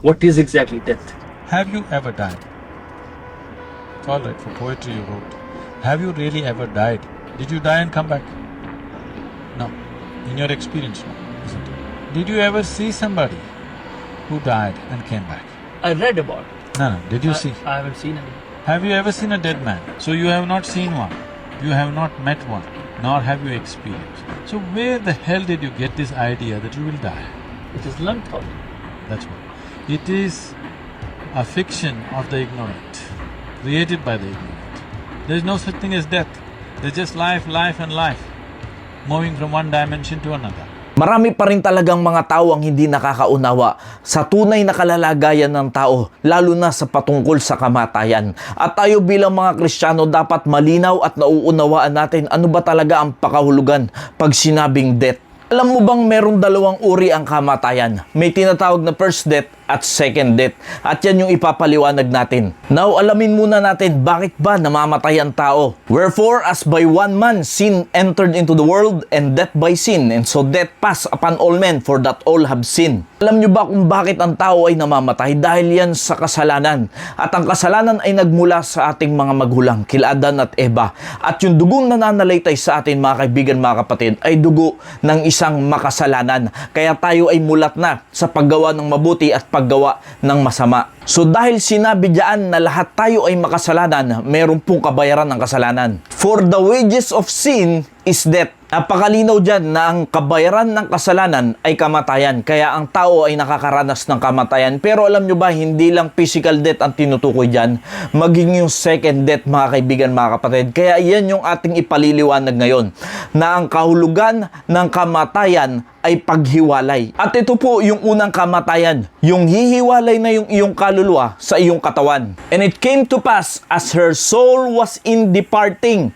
What is exactly death? Have you ever died? It's all right for poetry you wrote. Have you really ever died? Did you die and come back? No. In your experience, no, isn't it? Did you ever see somebody who died and came back? I read about it. No, no. Did you I, see? I haven't seen any. Have you ever seen a dead man? So you have not seen one. You have not met one. Nor have you experienced. So where the hell did you get this idea that you will die? It is learned thought. That's what. It is a fiction of the ignorant, created by the ignorant. There is no such thing as death. There's just life, life, and life, moving from one dimension to another. Marami pa rin talagang mga tao ang hindi nakakaunawa sa tunay na kalalagayan ng tao, lalo na sa patungkol sa kamatayan. At tayo bilang mga Kristiyano dapat malinaw at nauunawaan natin ano ba talaga ang pakahulugan pag sinabing death. Alam mo bang merong dalawang uri ang kamatayan? May tinatawag na first death at second death. At yan yung ipapaliwanag natin. Now, alamin muna natin bakit ba namamatay ang tao. Wherefore, as by one man sin entered into the world, and death by sin, and so death passed upon all men, for that all have sinned. Alam nyo ba kung bakit ang tao ay namamatay? Dahil yan sa kasalanan. At ang kasalanan ay nagmula sa ating mga magulang, kila Adan at Eva. At yung dugong nananalaytay sa atin, mga kaibigan, mga kapatid, ay dugo ng isang makasalanan. Kaya tayo ay mulat na sa paggawa ng mabuti at paggawa ng masama. So dahil sinabi diyan na lahat tayo ay makasalanan, meron pong kabayaran ng kasalanan. For the wages of sin is death. Napakalinaw dyan na ang kabayaran ng kasalanan ay kamatayan. Kaya ang tao ay nakakaranas ng kamatayan. Pero alam nyo ba, hindi lang physical death ang tinutukoy dyan, maging yung second death mga kaibigan, mga kapatid. Kaya yan yung ating ipaliliwanag ngayon, na ang kahulugan ng kamatayan ay paghiwalay. At ito po yung unang kamatayan, yung hihiwalay na yung iyong kaluluwa sa iyong katawan. And it came to pass as her soul was in departing,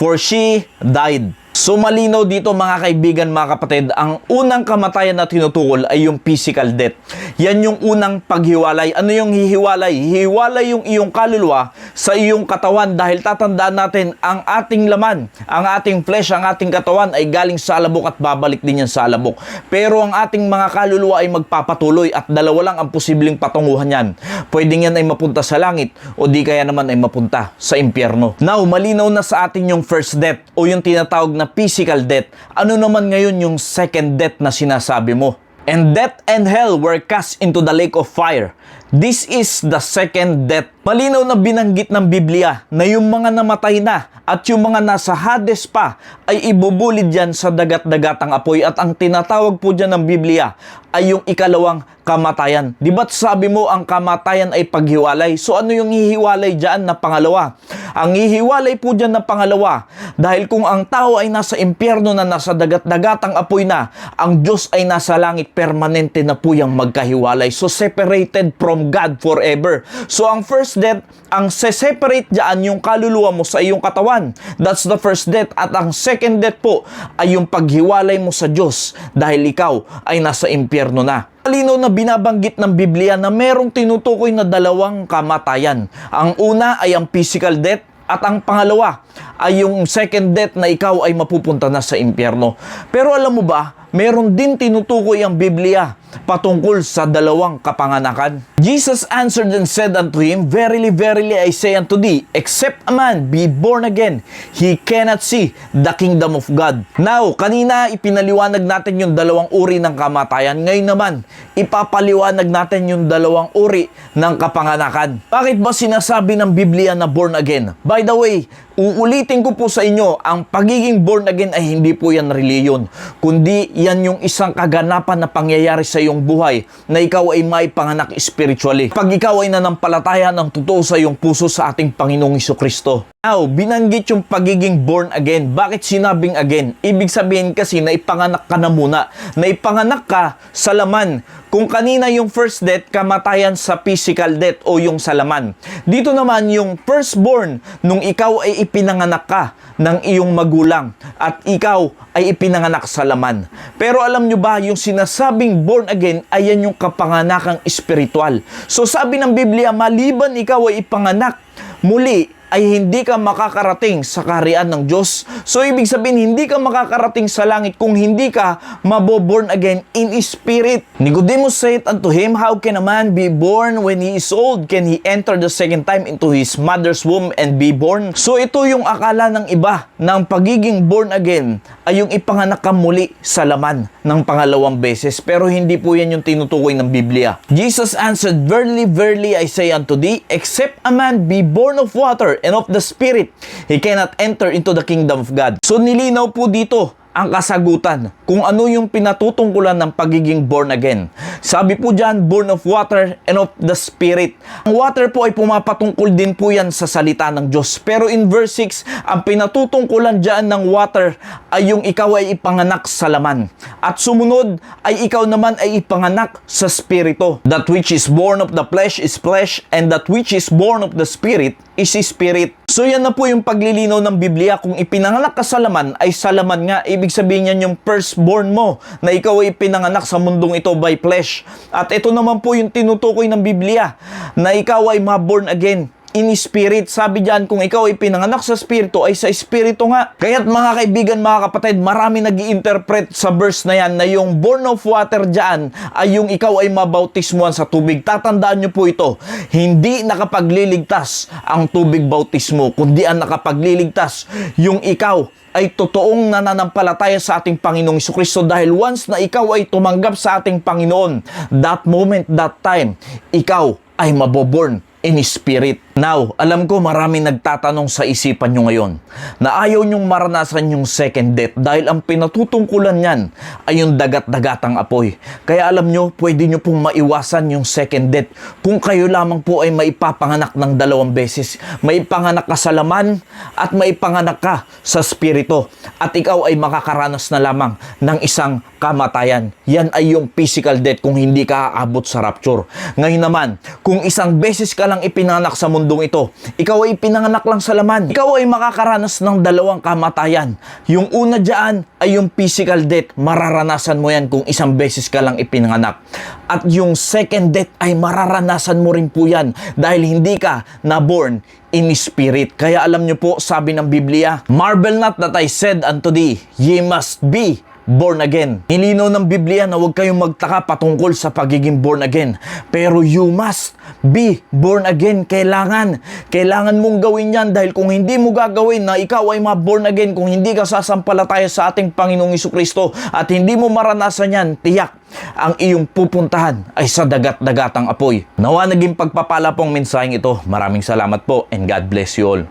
for she died. So malinaw dito mga kaibigan, mga kapatid, ang unang kamatayan na tinutukol ay yung physical death. Yan yung unang paghiwalay. Ano yung hihiwalay? Hihiwalay yung iyong kaluluwa sa iyong katawan dahil tatandaan natin ang ating laman, ang ating flesh, ang ating katawan ay galing sa alabok at babalik din yan sa alabok. Pero ang ating mga kaluluwa ay magpapatuloy at dalawa lang ang posibleng patunguhan yan. Pwedeng yan ay mapunta sa langit o di kaya naman ay mapunta sa impyerno. Now, malinaw na sa atin yung first death o yung tinatawag na physical death. Ano naman ngayon yung second death na sinasabi mo? And death and hell were cast into the lake of fire. This is the second death. Malinaw na binanggit ng Biblia na yung mga namatay na at yung mga nasa Hades pa ay ibubulid dyan sa dagat-dagatang apoy at ang tinatawag po dyan ng Biblia ay yung ikalawang kamatayan. Di ba't sabi mo ang kamatayan ay paghiwalay? So ano yung hihiwalay dyan na pangalawa? Ang hihiwalay po dyan na pangalawa dahil kung ang tao ay nasa impyerno na nasa dagat-dagatang apoy na, ang Diyos ay nasa langit permanente na po yung magkahiwalay. So separated from God forever. So ang first death, ang se-separate dyan yung kaluluwa mo sa iyong katawan. That's the first death. At ang second death po ay yung paghiwalay mo sa Diyos dahil ikaw ay nasa impyerno na. Malinaw na binabanggit ng Biblia na merong tinutukoy na dalawang kamatayan. Ang una ay ang physical death at ang pangalawa ay yung second death na ikaw ay mapupunta na sa impyerno. Pero alam mo ba, meron din tinutukoy ang Biblia patungkol sa dalawang kapanganakan. Jesus answered and said unto him, Verily, verily, I say unto thee, except a man be born again, he cannot see the kingdom of God. Now, kanina ipinaliwanag natin yung dalawang uri ng kamatayan. Ngayon naman, ipapaliwanag natin yung dalawang uri ng kapanganakan. Bakit ba sinasabi ng Biblia na born again? By the way, uulitin ko po sa inyo, ang pagiging born again ay hindi po yan reliyon, kundi yan yung isang kaganapan na pangyayari sa iyong buhay na ikaw ay may panganak spiritually. Pag ikaw ay nanampalataya ng totoo sa iyong puso sa ating Panginoong Iso Kristo. Now, binanggit yung pagiging born again. Bakit sinabing again? Ibig sabihin kasi na ipanganak ka na muna. Na ipanganak ka sa laman. Kung kanina yung first death, kamatayan sa physical death o yung sa laman. Dito naman yung firstborn nung ikaw ay ipinanganak ka ng iyong magulang at ikaw ay ipinanganak sa laman. Pero alam nyo ba, yung sinasabing born again ay yan yung kapanganakang espiritual. So sabi ng Biblia, maliban ikaw ay ipanganak muli ay hindi ka makakarating sa kaharian ng Diyos. So ibig sabihin, hindi ka makakarating sa langit kung hindi ka maboborn again in spirit. Nicodemus said unto him, How can a man be born when he is old? Can he enter the second time into his mother's womb and be born? So ito yung akala ng iba ng pagiging born again ay yung ipanganak ka muli sa laman ng pangalawang beses. Pero hindi po yan yung tinutukoy ng Biblia. Jesus answered, Verily, verily, I say unto thee, except a man be born of water and of the Spirit, he cannot enter into the kingdom of God. So nilinaw po dito ang kasagutan kung ano yung pinatutungkulan ng pagiging born again. Sabi po dyan, born of water and of the Spirit. Ang water po ay pumapatungkol din po yan sa salita ng Diyos. Pero in verse 6, ang pinatutungkulan dyan ng water ay yung ikaw ay ipanganak sa laman. At sumunod ay ikaw naman ay ipanganak sa Spirito. That which is born of the flesh is flesh and that which is born of the Spirit is Spirit. So yan na po yung paglilinaw ng Biblia. Kung ipinanganak ka sa laman, ay sa laman nga. Ibig sabihin yan yung firstborn mo na ikaw ay pinanganak sa mundong ito by flesh. At ito naman po yung tinutukoy ng Biblia na ikaw ay ma-born again in spirit. Sabi diyan kung ikaw ay pinanganak sa spirito ay sa spirito nga. Kaya't mga kaibigan, mga kapatid, marami nag interpret sa verse na yan na yung born of water diyan ay yung ikaw ay mabautismuhan sa tubig. Tatandaan nyo po ito, hindi nakapagliligtas ang tubig bautismo, kundi ang nakapagliligtas yung ikaw ay totoong nananampalataya sa ating Panginoong Kristo dahil once na ikaw ay tumanggap sa ating Panginoon, that moment, that time, ikaw ay maboborn in spirit. Now, alam ko marami nagtatanong sa isipan nyo ngayon na ayaw nyong maranasan yung second death dahil ang pinatutungkulan niyan ay yung dagat-dagatang apoy. Kaya alam nyo, pwede nyo pong maiwasan yung second death kung kayo lamang po ay maipapanganak ng dalawang beses. Maipanganak ka sa laman at maipanganak ka sa spirito at ikaw ay makakaranas na lamang ng isang kamatayan. Yan ay yung physical death kung hindi ka aabot sa rapture. Ngayon naman, kung isang beses ka lang ipinanganak sa mundong ito, ikaw ay pinanganak lang sa laman. Ikaw ay makakaranas ng dalawang kamatayan. Yung una dyan ay yung physical death. Mararanasan mo yan kung isang beses ka lang ipinanganak. At yung second death ay mararanasan mo rin po yan dahil hindi ka na-born in spirit. Kaya alam nyo po, sabi ng Biblia, Marvel not that I said unto thee, ye must be born again. Nilinaw ng Biblia na huwag kayong magtaka patungkol sa pagiging born again. Pero you must be born again. Kailangan. Kailangan mong gawin yan dahil kung hindi mo gagawin na ikaw ay ma-born again, kung hindi ka sasampalataya sa ating Panginoong Kristo at hindi mo maranasan yan, tiyak ang iyong pupuntahan ay sa dagat-dagatang apoy. Nawa naging pagpapala pong mensaheng ito. Maraming salamat po and God bless you all.